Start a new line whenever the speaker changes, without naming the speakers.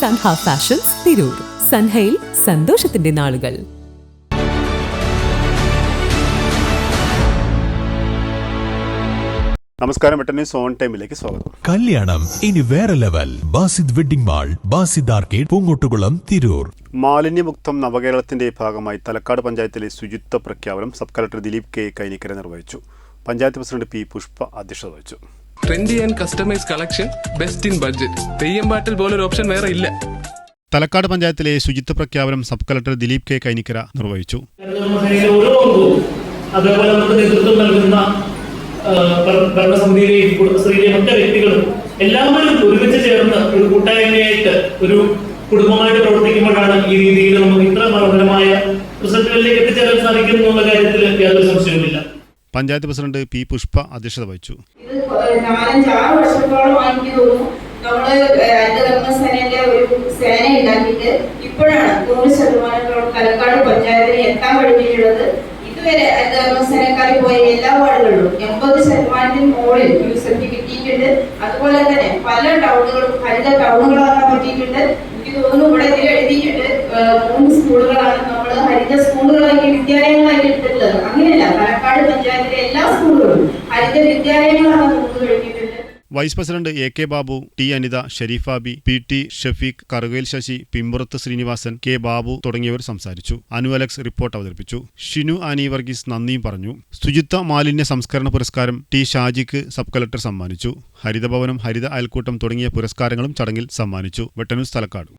Sanha fashions Tirur. സൻഹയിൽ സന്തോഷത്തിന്റെ നാളുകൾ.
നമസ്കാരം വെട്ടന്യൂസ് സോൺ ടൈമിലേക്ക് സ്വാഗതം.
കല്യാണം ഇനി വേറെ level. Basid wedding mall Basid arcade Poongottukulam Tirur.
മാലിന്യമുക്തം നവകേരളത്തിന്റെ ഭാഗമായി തലക്കാട് പഞ്ചായത്തിലെ ശുചിത്വ പ്രഖ്യാപനം sub collector Dileep K Kainikkara നിർവഹിച്ചു. പഞ്ചായത്ത് പ്രസിഡന്റ് പി പുഷ്പ അധ്യക്ഷത വഹിച്ചു.
Trendy and customise collection best in budget Theyyam പാട്ടിൽ ഒരു ഓപ്ഷൻ വേറെ ഇല്ല.
തലക്കാട് പഞ്ചായത്തിലെ ശുചിത്വ പ്രഖ്യാപനം sub collector Dileep K Kainikkara നിർവഹിച്ചു.
അതേപോലെ നമുക്ക് നേതൃത്വം നൽകുന്ന ഭരണസമിതിയിലെയും കുടുംബശ്രീയിലെയും ഒക്കെ വ്യക്തികളും എല്ലാവരും ഒരുമിച്ച് ചേർന്ന് ഒരു കൂട്ടായ്മയായിട്ട് ഒരു കുടുംബമായിട്ട് പ്രവർത്തിക്കുമ്പോഴാണ് ഈ രീതിയിൽ നമുക്ക് ഇത്ര മനോഹരമായ റിസൾട്ടുകളിലേക്ക് എത്തിച്ചേരാൻ സാധിക്കുന്നു എന്നുള്ള കാര്യത്തിൽ യാതൊരു സംശയവുമില്ല.
പഞ്ചായത്ത് പ്രസിഡന്റ് പി പുഷ്പ അധ്യക്ഷത വഹിച്ചു.
ഒരു സേന ഇപ്പോഴാണ് പോയ എല്ലാ അതുപോലെ തന്നെ പല ടൗണുകളും ഹരിത ടൗണുകളാക്കാൻ പറ്റിയിട്ടുണ്ട്. എനിക്ക് തോന്നുന്നു ഇവിടെ എഴുതിയിട്ടുണ്ട്. മൂന്ന് സ്കൂളുകളാണ് നമ്മൾ ഹരിത സ്കൂളുകളാക്കി വിദ്യാലയങ്ങളാക്കി എടുത്തിട്ടുള്ളത് അങ്ങനെയല്ല പാലക്കാട് പഞ്ചായത്തിലെ എല്ലാ സ്കൂളുകളും
vice president A K Babu T Anitha Sherifabi P T Shafeeq Karukayil Sasi Pimpurath Srinivasan K Babu തുടങ്ങിയവർ സംസാരിച്ചു. അനു അലക്സ് റിപ്പോർട്ട് അവതരിപ്പിച്ചു. ഷിനു ആനി വർഗീസ് നന്ദിയും പറഞ്ഞു. ശുചിത്വ മാലിന്യ സംസ്കരണ പുരസ്കാരം ടി ഷാജിക്ക് സബ് കളക്ടർ സമ്മാനിച്ചു. ഹരിതഭവനം ഹരിത അയൽക്കൂട്ടം തുടങ്ങിയ പുരസ്കാരങ്ങളും ചടങ്ങിൽ സമ്മാനിച്ചു. വെട്ടനൂസ് തലക്കാട്.